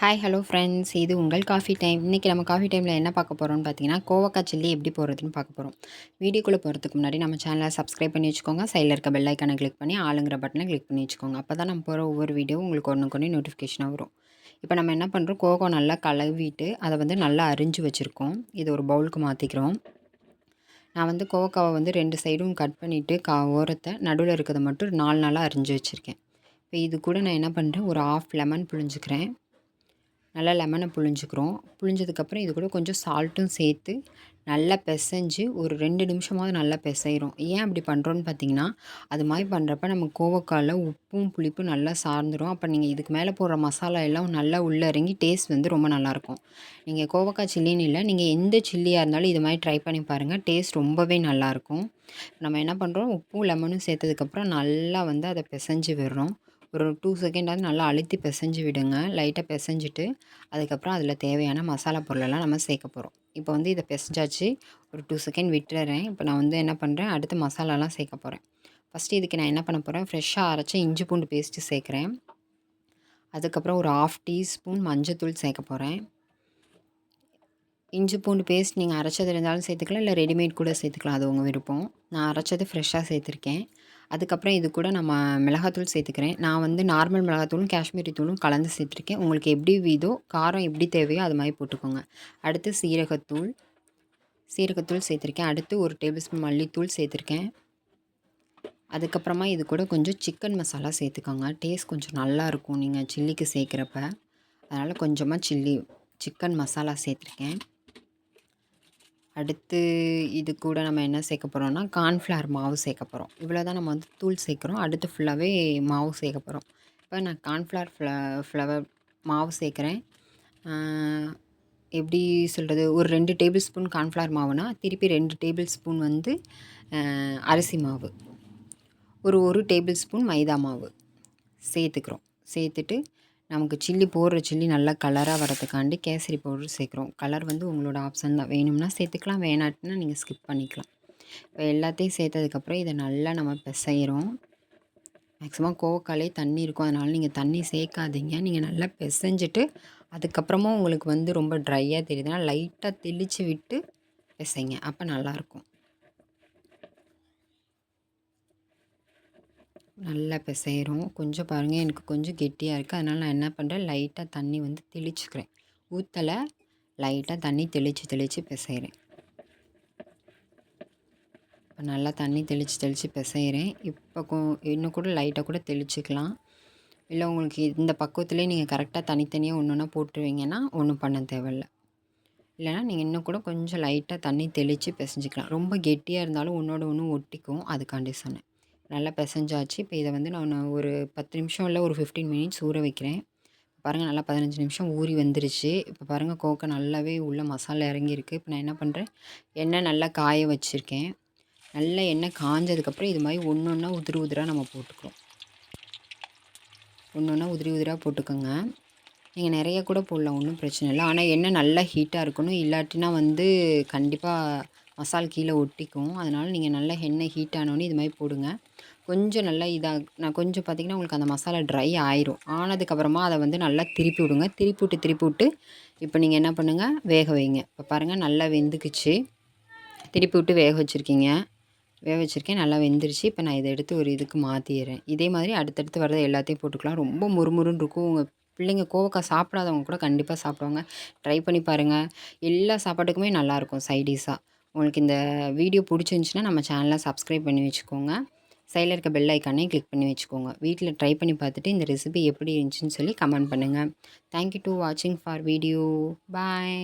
Hi hello friends இது உங்கள் coffee time இன்றைக்கி நம்ம காஃபி டைமில் என்ன பார்க்க போகிறோம்னு பார்த்தீங்கன்னா கோவக்காய் சில்லி எப்படி போடுறதுன்னு பார்க்க போகிறோம் வீடியோக்குள்ளே போகிறதுக்கு முன்னாடி நம்ம சேனலை சப்ஸ்கிரைப் பண்ணி வச்சுக்கோங்க. சைடில் இருக்க பெல் ஐக்கானை கிளிக் பண்ணி ஆளுங்கிற பட்டனை கிளிக் பண்ணி வச்சுக்கோங்க. அப்போ தான் நம்ம போகிற ஒவ்வொரு வீடியோ உங்களுக்கு ஒன்று கொண்டு நோட்டிஃபிகேஷனாக வரும். இப்போ நம்ம என்ன பண்ணுறோம் கோகோ நல்லா கழுவிட்டு அதை வந்து நல்லா அரிஞ்சு வச்சுருக்கோம். இது ஒரு பவுலுக்கு மாற்றிக்கிறோம் நான் வந்து கோவக்காவை வந்து ரெண்டு சைடும் கட் பண்ணிவிட்டு கா ஓரத்தை நடுவில் இருக்கிறத மட்டும் நாலு நாளாக அரிஞ்சு வச்சுருக்கேன். இப்போ இது கூட நான் என்ன பண்ணுறேன் ஒரு ஆஃப் லெமன் புழிஞ்சுக்கிறேன். நல்லா லெமனை புழிஞ்சிக்கிறோம். புழிஞ்சதுக்கப்புறம் இது கூட கொஞ்சம் சால்ட்டும் சேர்த்து நல்லா பிசைஞ்சு ஒரு ரெண்டு நிமிஷமாவது நல்லா பிசைகிறோம் ஏன் அப்படி பண்ணுறோன்னு பார்த்தீங்கன்னா அது மாதிரி பண்ணுறப்ப நம்ம கோவக்காலில் உப்பும் புளிப்பும் நல்லா சார்ந்துடும் அப்போ நீங்கள் இதுக்கு மேலே போடுற மசாலா எல்லாம் நல்லா உள்ளே இறங்கி டேஸ்ட் வந்து ரொம்ப நல்லாயிருக்கும் நீங்கள் கோவக்காய் சில்லின்னு இல்லை நீங்கள் எந்த சில்லியாக இருந்தாலும் இது மாதிரி ட்ரை பண்ணி பாருங்கள் டேஸ்ட் ரொம்பவே நல்லாயிருக்கும் நம்ம என்ன பண்ணுறோம் உப்பும் லெமனும் சேர்த்ததுக்கப்புறம் நல்லா வந்து அதை பிசைஞ்சு விடுறோம். ஒரு டூ செகண்டாவது நல்லா அழுத்தி பிசைஞ்சு விடுங்க. லைட்டாக பிசைஞ்சிட்டு அதுக்கப்புறம் அதில் தேவையான மசாலா பொருளெல்லாம் நம்ம சேர்க்க போகிறோம் இப்போ வந்து இதை பிசைஞ்சாச்சு. ஒரு டூ செகண்ட் விட்டுறேன். இப்போ நான் வந்து என்ன பண்ணுறேன் அடுத்து மசாலாலாம் சேர்க்க போகிறேன் ஃபஸ்ட்டு இதுக்கு நான் என்ன பண்ண போகிறேன் ஃப்ரெஷ்ஷாக அரைச்ச இஞ்சி பூண்டு பேஸ்ட்டு சேர்க்குறேன். அதுக்கப்புறம் ஒரு ஆஃப் டீஸ்பூன் மஞ்சத்தூள் சேர்க்க போகிறேன் இஞ்சி பூண்டு பேஸ்ட் நீங்கள் அரைச்சது இருந்தாலும் சேர்த்துக்கலாம். இல்லை ரெடிமேட் கூட சேர்த்துக்கலாம். அது உங்கள் விருப்பம். நான் அரைச்சது ஃப்ரெஷ்ஷாக சேர்த்துருக்கேன். அதுக்கப்புறம் இது கூட நம்ம மிளகாத்தூள் சேர்த்துக்கிறேன். நான் வந்து நார்மல் மிளகாத்தூளும் காஷ்மீரி தூளும் கலந்து சேர்த்துருக்கேன். உங்களுக்கு எப்படி வீதோ காரம் எப்படி தேவையோ அது மாதிரி போட்டுக்கோங்க. அடுத்து சீரகத்தூள் சீரகத்தூள் சேர்த்துருக்கேன். அடுத்து ஒரு டேபிள் ஸ்பூன் மல்லித்தூள் சேர்த்துருக்கேன். அதுக்கப்புறமா இது கூட கொஞ்சம் சிக்கன் மசாலா சேர்த்துக்கோங்க. டேஸ்ட் கொஞ்சம் நல்லாயிருக்கும் நீங்கள் சில்லிக்கு சேர்க்குறப்ப. அதனால் கொஞ்சமாக சில்லி சிக்கன் மசாலா சேர்த்துருக்கேன். அடுத்து இது கூட நம்ம என்ன சேர்க்க போகிறோம்னா கார்ன்ஃப்ளவர் மாவு சேர்க்க போகிறோம் இவ்வளோ தான் நம்ம வந்து தூள் சேர்க்குறோம். அடுத்து ஃபுல்லாகவே மாவு சேர்க்க போகிறோம் இப்போ நான் கார்ன்ஃப்ளவர் ஃப்ள ஃப்ளவர் மாவு சேர்க்குறேன். எப்படி சொல்கிறது ஒரு ரெண்டு டேபிள் ஸ்பூன் கார்ன்ஃப்ளவர் மாவுனா திருப்பி ரெண்டு டேபிள் ஸ்பூன் வந்து அரிசி மாவு. ஒரு ஒரு டேபிள் ஸ்பூன் மைதா மாவு சேர்த்துக்கிறோம். சேர்த்துட்டு நமக்கு சில்லி போடுற சில்லி நல்லா கலராக வரதுக்காண்டி கேசரி பவுடர் சேர்க்குறோம். கலர் வந்து உங்களோட ஆப்ஷன் தான். வேணும்னா சேர்த்துக்கலாம் வேணாட்டினா நீங்கள் ஸ்கிப் பண்ணிக்கலாம். இப்போ எல்லாத்தையும் சேர்த்ததுக்கப்புறம் இதை நல்லா நம்ம பிசைகிறோம் மேக்ஸிமம் கோவக்காலே தண்ணி இருக்கும். அதனால் நீங்கள் தண்ணி சேர்க்காதீங்க. நீங்கள் நல்லா பிசைஞ்சிட்டு அதுக்கப்புறமா உங்களுக்கு வந்து ரொம்ப ட்ரையாக தெரியுதுன்னா லைட்டாக தெளித்து விட்டு பிசைங்க. அப்போ நல்லாயிருக்கும் நல்லா பிசைகிறோம் கொஞ்சம் பாருங்கள் எனக்கு கொஞ்சம் கெட்டியாக இருக்குது அதனால் நான் என்ன பண்ணுறேன் லைட்டாக தண்ணி வந்து தெளிச்சுக்கிறேன். ஊற்றலை லைட்டாக தண்ணி தெளித்து தெளித்து பிசைகிறேன் இப்போ நல்லா தண்ணி தெளித்து தெளித்து பிசைகிறேன் இப்போ கொ இன்னும் கூட லைட்டாக கூட தெளிச்சிக்கலாம். இல்லை உங்களுக்கு இந்த பக்குவத்துலேயே நீங்கள் கரெக்டாக தனித்தனியாக ஒன்று ஒன்றா போட்டுருவீங்கன்னா ஒன்றும் பண்ண தேவையில்ல. இல்லைனா நீங்கள் இன்னும் கூட கொஞ்சம் லைட்டாக தண்ணி தெளித்து பிசைஞ்சிக்கலாம். ரொம்ப கெட்டியாக இருந்தாலும் ஒன்றோட ஒன்று ஒட்டிக்கும். அதுக்காண்டி சொன்னேன். நல்லா பிசைஞ்சாச்சு. இப்போ இதை வந்து நான் ஒரு பத்து நிமிஷம் இல்லை ஒரு ஃபிஃப்டீன் மினிட்ஸ் ஊற வைக்கிறேன். பாருங்கள் நல்லா பதினஞ்சு நிமிஷம் ஊறி வந்துருச்சு. இப்போ பாருங்கள் கோக்கை நல்லாவே உள்ள மசாலா இறங்கியிருக்கு. இப்போ நான் என்ன பண்ணுறேன் எண்ணெய் நல்லா காய வச்சுருக்கேன். நல்லா எண்ணெய் காஞ்சதுக்கப்புறம் இது மாதிரி ஒன்று ஒன்றா உதிரி உதிராக நம்ம போட்டுக்கிறோம். ஒன்று ஒன்றா உதிரி உதிராக போட்டுக்கோங்க. நீங்கள் நிறைய கூட போடலாம் ஒன்றும் பிரச்சனை இல்லை. ஆனால் எண்ணெய் நல்லா ஹீட்டாக இருக்கணும். இல்லாட்டினா வந்து கண்டிப்பாக மசால் கீழே ஒட்டிக்கும். அதனால் நீங்கள் நல்லா எண்ணெய் ஹீட் ஆனோடனே இது மாதிரி போடுங்க. கொஞ்சம் நல்லா இதாக நான் கொஞ்சம் பார்த்திங்கன்னா உங்களுக்கு அந்த மசாலா ட்ரை ஆயிரும். ஆனதுக்கப்புறமா அதை வந்து நல்லா திருப்பி விடுங்க. திருப்பி விட்டு திருப்பி விட்டு இப்போ நீங்கள் என்ன பண்ணுங்கள் வேக வைங்க. இப்போ பாருங்கள் நல்லா வெந்துக்குச்சு. திருப்பி விட்டு வேக வச்சுருக்கீங்க. வேக வச்சுருக்கேன் நல்லா வெந்துருச்சு. இப்போ நான் இதை எடுத்து ஒரு இதுக்கு மாற்றிடுறேன் இதே மாதிரி அடுத்தடுத்து வரதை எல்லாத்தையும் போட்டுக்கலாம். ரொம்ப முறுமுறுன்னு இருக்கும். உங்கள் பிள்ளைங்க கோவக்காய் சாப்பிடாதவங்க கூட கண்டிப்பாக சாப்பிடுவாங்க. ட்ரை பண்ணி பாருங்கள் எல்லா சாப்பாட்டுக்குமே நல்லாயிருக்கும் சைடிஷாக உங்களுக்கு இந்த வீடியோ பிடிச்சிருந்துச்சின்னா நம்ம சேனலை சப்ஸ்கிரைப் பண்ணி வச்சுக்கோங்க. சைடில் இருக்க பெல் ஐக்கானே கிளிக் பண்ணி வச்சுக்கோங்க. வீட்டில் ட்ரை பண்ணி பார்த்துட்டு இந்த ரெசிபி எப்படி இருந்துச்சுன்னு சொல்லி கமெண்ட் பண்ணுங்கள் தேங்க்யூ டு வாட்சிங் ஃபார் வீடியோ பாய்